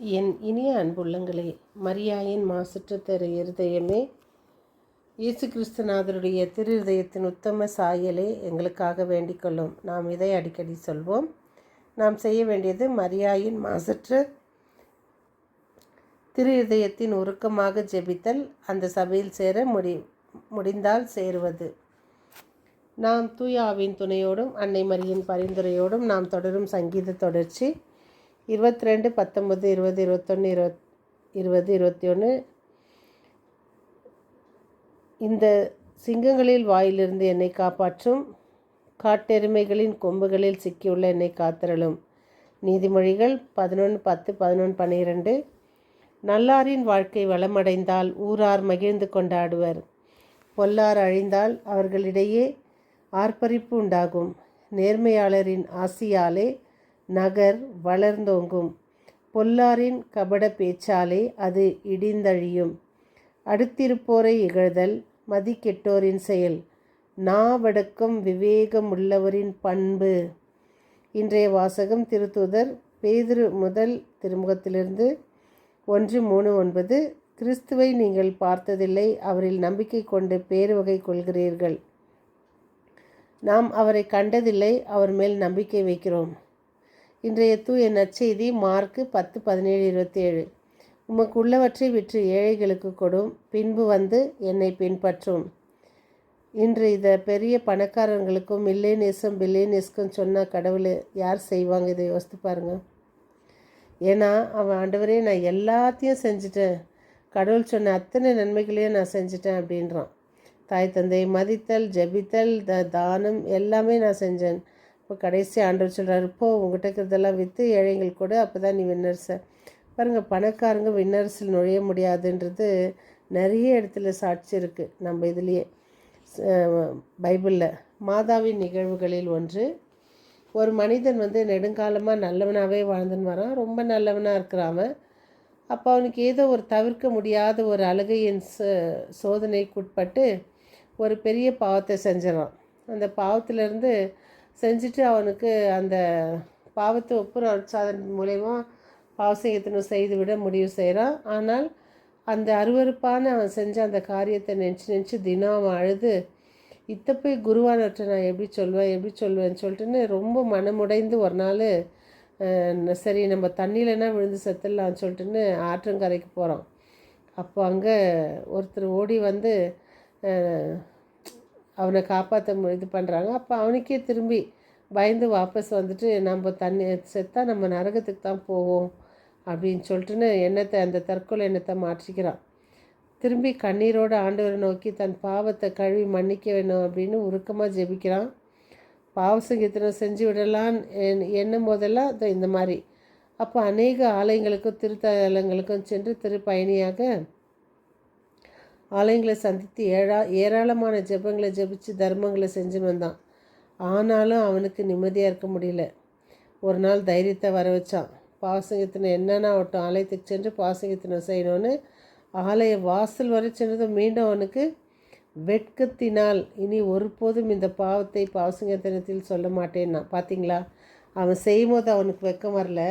என் இனிய அன்புள்ளங்களே மரியாயின் மாசற்ற திரு இருதயமே இயேசு கிறிஸ்துநாதருடைய திரு இருதயத்தின் உத்தம சாயலே எங்களுக்காக வேண்டிக்கொள்ளும். நாம் இதை அடிக்கடி சொல்வோம். நாம் செய்ய வேண்டியது மரியாயின் மாசற்ற திரு இருதயத்தின் உருக்கமாக ஜெபித்தல் அந்த சபையில் சேர முடி முடிந்தால் சேருவது. நாம் தூயாவின் துணையோடும் அன்னை மரியின் பரிந்துரையோடும் நாம் தொடரும் சங்கீத தொடர்ச்சி. இருபத்தி ரெண்டு பத்தொம்பது இருபது இருபத்தொன்று இருபத் இருபது இருபத்தி ஒன்று இந்த சிங்கங்களில் வாயிலிருந்து என்னை காப்பாற்றும். காட்டெருமைகளின் கொம்புகளில் சிக்கியுள்ள என்னை காத்திரலும் நீதிமொழிகள் பதினொன்று பத்து பதினொன்று பன்னிரெண்டு. நல்லாரின் வாழ்க்கை வளமடைந்தால் ஊரார் மகிழ்ந்து கொண்டாடுவர். பொல்லார் அழிந்தால் அவர்களிடையே ஆர்ப்பரிப்பு உண்டாகும். நேர்மையாளரின் ஆசியாலே நகர் வளர்ந்தோங்கும். பொல்லாரின் கபட பேச்சாலே அது இடிந்தழியும். அடுத்திருப்போரை இகழ்தல் மதிக்கெட்டோரின் செயல். நாவடக்கம் விவேகமுள்ளவரின் பண்பு. இன்றைய வாசகம் திருத்தூதர் பேதிரு முதல் திருமுகத்திலிருந்து ஒன்று மூணு ஒன்பது. கிறிஸ்துவை நீங்கள் பார்த்ததில்லை அவரில் நம்பிக்கை கொண்டு பேருவகை கொள்கிறீர்கள். நாம் அவரை கண்டதில்லை அவர் மேல் நம்பிக்கை வைக்கிறோம். இன்றைய தூய நற்செய்தி மார்க்கு பத்து பதினேழு இருபத்தேழு. உமக்கு உள்ளவற்றை விற்று ஏழைகளுக்கு கொடும் பின்பு வந்து என்னை பின்பற்றும் இன்று இதை பெரிய பணக்காரங்களுக்கும் மில்லேனியஸும் பில்லேனியஸ்க்கும் சொன்னால் கடவுளை யார் செய்வாங்க இதை யோசித்து பாருங்க. ஏன்னா அவன் ஆண்டவரே நான் எல்லாத்தையும் செஞ்சுட்டேன். கடவுள் சொன்ன அத்தனை நன்மைகளையும் நான் செஞ்சுட்டேன் அப்படின்றான். தாய் தந்தை மதித்தல் ஜெபித்தல் த தானம் எல்லாமே நான் செஞ்சேன். இப்போ கடைசி ஆண்டவர் சொல்கிறார் போ உங்ககிட்ட இருக்கிறதெல்லாம் விற்று ஏழைகள் கூட அப்போ தான் நீ வின்னர்ஸை பாருங்கள் பணக்காரங்க வின்னர்ஸில் நுழைய முடியாதுன்றது நிறைய இடத்துல சாட்சி இருக்குது நம்ம இதுலேயே பைபிளில். மாதாவின் நிகழ்வுகளில் ஒன்று ஒரு மனிதன் வந்து நெடுங்காலமாக நல்லவனாகவே வாழ்ந்துன்னு வரான் ரொம்ப நல்லவனாக இருக்கிறான் அப்போ அவனுக்கு ஏதோ ஒரு தவிர்க்க முடியாத ஒரு அழுகையின் சோதனைக்குட்பட்டு ஒரு பெரிய பாவத்தை செஞ்சிடறான். அந்த பாவத்திலேருந்து செஞ்சுட்டு அவனுக்கு அந்த பாவத்தை ஒப்புற சாதன் மூலயமா பாவசங்கத்தினும் செய்து விட முடிவு செய்கிறான். ஆனால் அந்த அருவறுப்பான அவன் செஞ்ச அந்த காரியத்தை நினச்சி நினச்சி தினம் அவன் அழுது இத்த போய் குருவானவற்றை நான் எப்படி சொல்வேன் எப்படி சொல்வேன்னு சொல்லிட்டுன்னு ரொம்ப மனமுடைந்து ஒரு நாள் சரி நம்ம தண்ணியிலனா விழுந்து செத்துடலான்னு சொல்லிட்டுன்னு ஆற்றங்கரைக்கு போகிறோம் அப்போ அங்கே ஒருத்தர் ஓடி வந்து அவனை காப்பாற்ற இது பண்ணுறாங்க அப்போ அவனுக்கே திரும்பி பயந்து வாபஸ் வந்துட்டு நம்ம தண்ணி செத்தா நம்ம நரகத்துக்கு தான் போவோம் அப்படின்னு சொல்லிட்டுன்னு எண்ணத்தை அந்த தற்கொலை எண்ணத்தை மாற்றிக்கிறான். திரும்பி கண்ணீரோடு ஆண்டவரை நோக்கி தன் பாவத்தை கழுவி மன்னிக்க வேணும் அப்படின்னு உருக்கமாக ஜெபிக்கிறான். பாவ சங்கீதனை செஞ்சு விடலாம் எண்ணும் போதெல்லாம் இந்த மாதிரி. அப்போ அநேக ஆலயங்களுக்கும் திருத்தலங்களுக்கும் சென்று திருப்பயணியாக ஆலயங்களை சந்தித்து ஏழா ஏராளமான ஜெபங்களை ஜெபிச்சு தர்மங்களை செஞ்சுன்னு வந்தான். ஆனாலும் அவனுக்கு நிம்மதியாக இருக்க முடியல. ஒரு நாள் தைரியத்தை வர வச்சான். பாசங்கத்தினை என்னென்ன ஆகட்டும் ஆலயத்துக்கு சென்று பாசங்கத்தினை செய்யணும்னு ஆலய வாசல் வரை சென்றதும் மீண்டும் அவனுக்கு வெட்கத்தினால் இனி ஒருபோதும் இந்த பாவத்தை பாவசங்கத்தினத்தில் சொல்ல மாட்டேன்னா பார்த்தீங்களா அவன் செய்யும் போது அவனுக்கு வெக்கம் வரல.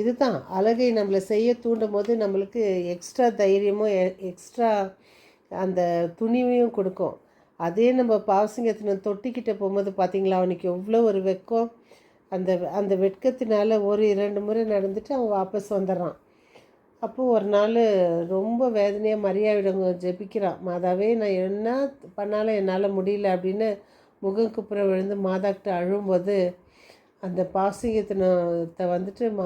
இதுதான். அழகை நம்மளை செய்ய தூண்டும் போது நம்மளுக்கு எக்ஸ்ட்ரா தைரியமும் எக்ஸ்ட்ரா அந்த துணிவையும் கொடுக்கும். அதே நம்ம பாவசிங்கத்தின தொட்டிக்கிட்ட போகும்போது பார்த்திங்களா அவனுக்கு எவ்வளோ ஒரு வெக்கம். அந்த அந்த வெட்கத்தினால ஒரு இரண்டு முறை நடந்துட்டு அவன் வாபஸ் வந்துடுறான். அப்போது ஒரு நாள் ரொம்ப வேதனையாக மரியாவிடங்க ஜெபிக்கிறான். மாதாவே நான் என்ன பண்ணாலும் என்னால் முடியல அப்படின்னு முகம் குப்புற விழுந்து மாதாக்கிட்ட அழும்போது அந்த பாசிங்கத்தினத்தை வந்துட்டு ம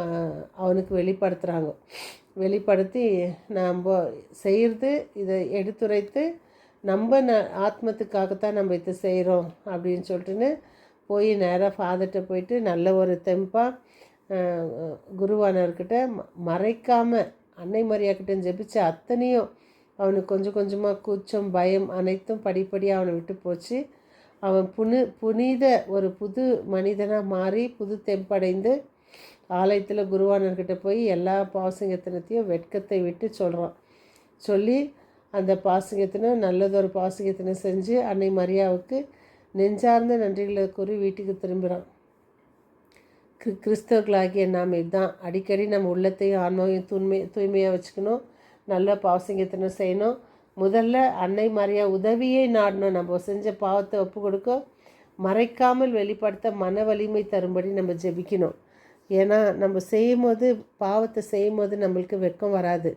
அவனுக்கு வெளிப்படுத்துகிறாங்க வெளிப்படுத்தி நம்ம செய்கிறது இதை எடுத்துரைத்து நம்ம ந ஆத்மத்துக்காகத்தான் நம்ம இதை செய்கிறோம் அப்படின்னு சொல்லிட்டுன்னு போய் நேராக ஃபாதர்கிட்ட போயிட்டு நல்ல ஒரு தெம்பாக குருவானவர்கிட்ட மறைக்காமல் அன்னை மரியாக்கிட்ட ஜெபிச்ச அத்தனையும் அவனுக்கு கொஞ்சம் கொஞ்சமாக கூச்சம் பயம் அனைத்தும் படிப்படியாக அவனை விட்டு போச்சு. அவன் புனி புனித ஒரு புது மனிதனாக மாறி புது தெம்படைந்து ஆலயத்தில் குருவானர்கிட்ட போய் எல்லா பாசங்கத்தினத்தையும் வெட்கத்தை விட்டு சொல்கிறான் சொல்லி அந்த பாசங்கத்தினை நல்லதொரு பாசங்கத்தினை செஞ்சு அன்னை மரியாவுக்கு நெஞ்சார்ந்த நன்றிகளை கூறி வீட்டுக்கு திரும்புகிறான் கிறி கிறிஸ்தவர்களாகிய நாம் இதுதான். அடிக்கடி நம்ம உள்ளத்தையும் ஆன்மாவையும் தூய்மை தூய்மையாக வச்சுக்கணும். நல்ல பாவசிங்கத்தனம் செய்யணும். முதல்ல அன்னை மாதிரியா உதவியே நாடணும். நம்ம செஞ்ச பாவத்தை ஒப்பு கொடுக்க மறைக்காமல் வெளிப்படுத்த மன வலிமை தரும்படி நம்ம ஜெபிக்கணும். ஏன்னா நம்ம செய்யும் போது பாவத்தை செய்யும் போது நம்மளுக்கு வெக்கம் வராது.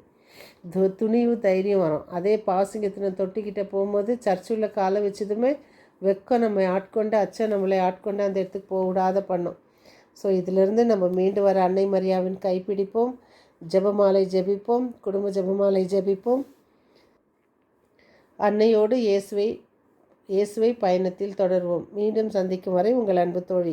து துணிவு தைரியம் வரும். அதே பாவசிங்கத்தின தொட்டிக்கிட்ட போகும்போது சர்ச்சுள்ள காலை வச்சதுமே வெக்கம் நம்ம ஆட்கொண்டு அச்சம் நம்மளை ஆட்கொண்டு அந்த இடத்துக்கு போக விடாத பண்ணும். ஸோ இதிலிருந்து நம்ம மீண்டு வர அன்னை மரியாவின் கைப்பிடிப்போம். ஜெபமாலை ஜெபிப்போம். குடும்ப ஜெபமாலை ஜெபிப்போம். அன்னையோடு இயேசுவை இயேசுவை பயணத்தில் தொடர்வோம். மீண்டும் சந்திக்கும் வரை உங்கள் அன்பு தோழி.